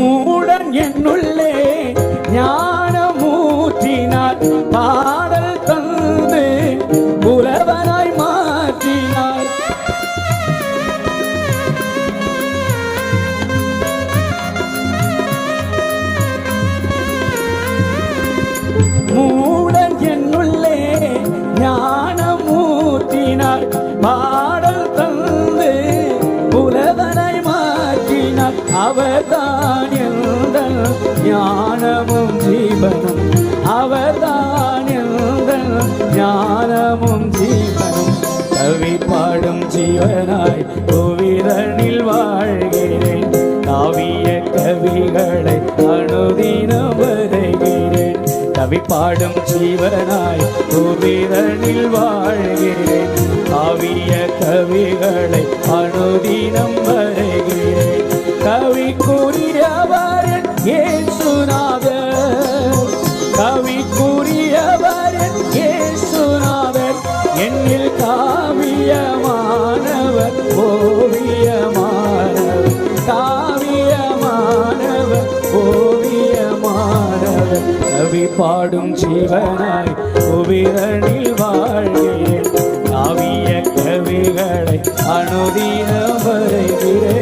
மூடன் என்னுள்ளே ஞானமூற்றினார் பாடல் தந்து புலவனாய் மாற்றினார். மூடன் என்னுள்ளே ஞானமூற்றினார் பாடல் அவர்தான் எங்கள் ஞானமும் ஜீவனும். அவர்தான் எங்கள் ஞானமும் ஜீவனும். கவி பாடும் ஜீவனாய் கோவிரனில் வாழ்கிறேன். காவிய கவிகளை அனுதினம் வருகிறேன். கவி பாடும் ஜீவனாய் கோவிரனில் வாழ்கிறேன். காவிய கவிகளை அனுதினம் வரை கவி கூறியவர் ஏசுநாதர் கவி கூறியவர் ஏசுநாதர் என்னில் காவியமானவர் ஓவியமானவர். காவியமானவர் ஓவியமானவர். கவி பாடும் ஜீவனாய் உவிரனில் வாழ்கிறேன். காவிய கவிகளை அனுதினம் வருகிறேன்